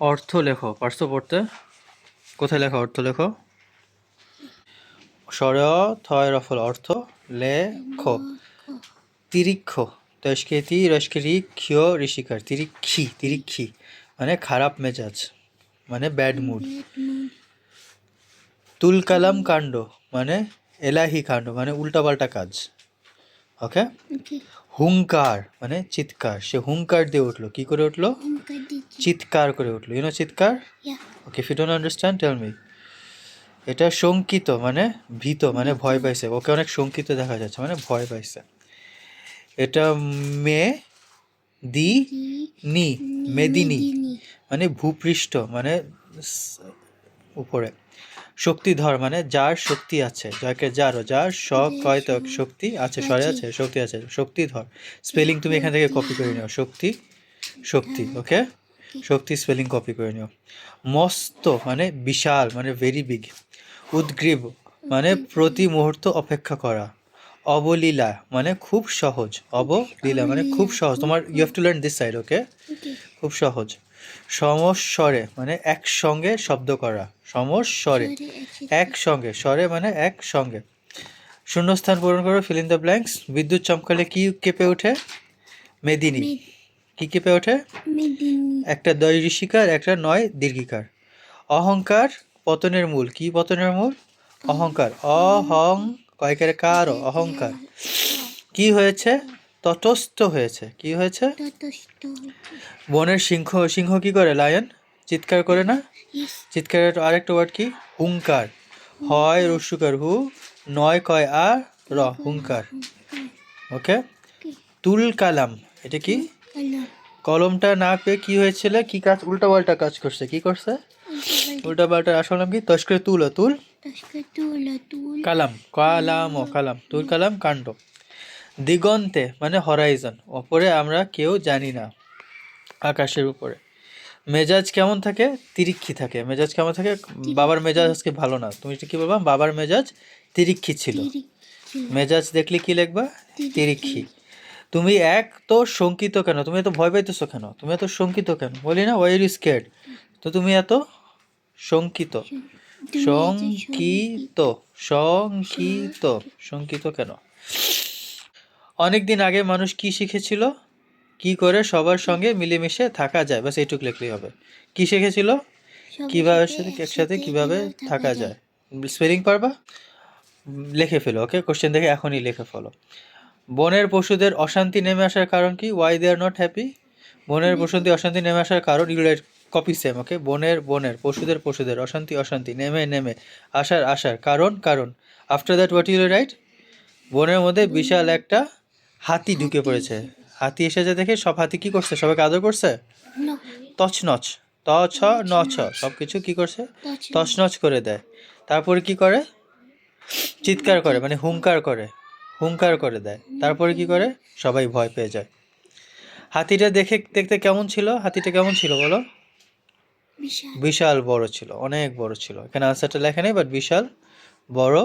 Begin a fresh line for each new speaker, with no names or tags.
অর্থ লেখো। পারছ পড়তে? কোথায় লেখো অর্থ লেখো? স্বর থয় রফল অর্থ লেখ তিরিক্ষ। তস্কেতি রস্কেরি ক্ষিয় ঋষিকার। তিরিক্ষি তিরিক্ষি। মানে খারাপ মেজাজ। মানে ব্যাড মুড তুলকালাম কাণ্ড। মানে এলাহি কাণ্ড। মানে উল্টাপাল্টা কাজ। ওকে হুঙ্কার মানে চিৎকার। সে হুঙ্কার দিয়ে উঠল। কি করে উঠল? চিৎকার করে উঠল। ইউনো চিৎকার? Okay if you don't understand tell me এটা শঙ্কিত মানে ভীত মানে ভয় পাইছে। ওকে অনেক শঙ্কিত দেখা যাচ্ছে মানে ভয় পাইছে। এটা মে দি নি মেদিনী মানে ভূপৃষ্ঠ মানে উপরে। শক্তিধর মানে যার শক্তি আছে যাকে যার যার স কয় তো শক্তি আছে স্বরে আছে। শক্তি আছে শক্তিধর স্পেলিং তুমি এখান থেকে কপি করে নিও শক্তি শক্তি ওকে শক্তি স্পেলিং কপি করে নিও। মস্ত মানে বিশাল মানে ভেরি বিগ উদ্গ্রীব মানে প্রতি মুহূর্ত অপেক্ষা করা অবলীলা মানে খুব সহজ অবলীলা মানে খুব সহজ। তোমার you have to learn this side okay খুব সহজ। সমস্বরে মানে একসঙ্গে শব্দ করা সমস্বরে একসঙ্গে স্বরে মানে একসঙ্গে। শূন্যস্থান পূরণ করো ফিল ইন দ্য ব্ল্যাঙ্কস বিদ্যুৎ চমকালে কি কেঁপে ওঠে? মেদিনী। কি কেঁপে ওঠে? একটা দয় ঋষিকার একটা নয় দীর্ঘিকার। অহংকার পতনের মূল। কি পতনের মূল? অহংকার। অহং কয়কারে কার? অহংকার। কি হয়েছে? তটস্থ হয়েছে। কি হয়েছে? বনের সিংহ সিংহ কি করে? লায়ন? চিৎকার করে না?
ইস
চিৎকারের আরেকটা ওয়ার্ড কি? হুঙ্কার হয় রস্যুকার। হু নয় কয় আর র হুঙ্কার ওকে তুল কালাম। এটা কি? কলমটা না পেয়ে কি হয়েছিল? কি কাজ? উল্টা পাল্টা কাজ করছে। কি করছে? উল্টা পাল্টা আসল নাম কি? তস্করে তুল তুল। কালাম। কালাম ও কালাম। তুল কালাম কাণ্ড। দিগন্তে মানে হরাইজন ওপরে আমরা কেউ জানি না আকাশের উপরে। মেজাজ কেমন থাকে? তিরিক্ষি থাকে। মেজাজ কেমন থাকে? বাবার মেজাজ আজকে ভালো না। তুমি কি বলবা? বাবার মেজাজ তিরিক্ষি ছিল। মেজাজ দেখলে কি লিখবা? তিরিক্ষি। তুমি এক তো শঙ্কিত কেন? তুমি এত ভয় পাইতেছো কেন? তুমি এত শঙ্কিত কেন? বলি না ওয়াই ইউ স্কেয়ার্ড তো তুমি এত শঙ্কিত। শঙ্কিত শঙ্কিত শঙ্কিত কেন? অনেক দিন আগে মানুষ কি শিখেছিল? কি করে সবার সঙ্গে মিলেমিশে থাকা যায়? বাস এইটুকু লিখলেই হবে। কি শিখেছিল? কীভাবে সাথে একসাথে কীভাবে থাকা যায়। স্পেলিং পারবা? লিখে ফেলো ওকে কোশ্চেন দেখে এখনই লিখে ফেলো। বনের পশুদের অশান্তি নেমে আসার কারণ কি? Why they are not happy বনের পশুদের অশান্তি নেমে আসার কারণ you write copy same okay বনের বনের পশুদের পশুদের অশান্তি অশান্তি নেমে নেমে আসার আসার কারণ কারণ। After that what you write বনের মধ্যে বিশাল একটা হাতি ঢুকে পড়েছে। হাতি এসেছে দেখে সব হাতি কি করছে? সবাইকে আদর করছে? তছনছ। ত ছ ন ছ সব কিছু কি করছে?
তছ
তছনছ করে দেয়। তারপরে কি করে? চিৎকার করে মানে হুঙ্কার করে। হুঙ্কার করে দেয়। তারপরে কি করে? সবাই ভয় পেয়ে যায়। হাতিটা দেখে দেখতে কেমন ছিল? হাতিটা কেমন ছিল বলো? বিশাল। বড় ছিল অনেক বড় ছিল। এখানে আনসারটা লেখা নেই বাট বিশাল বড়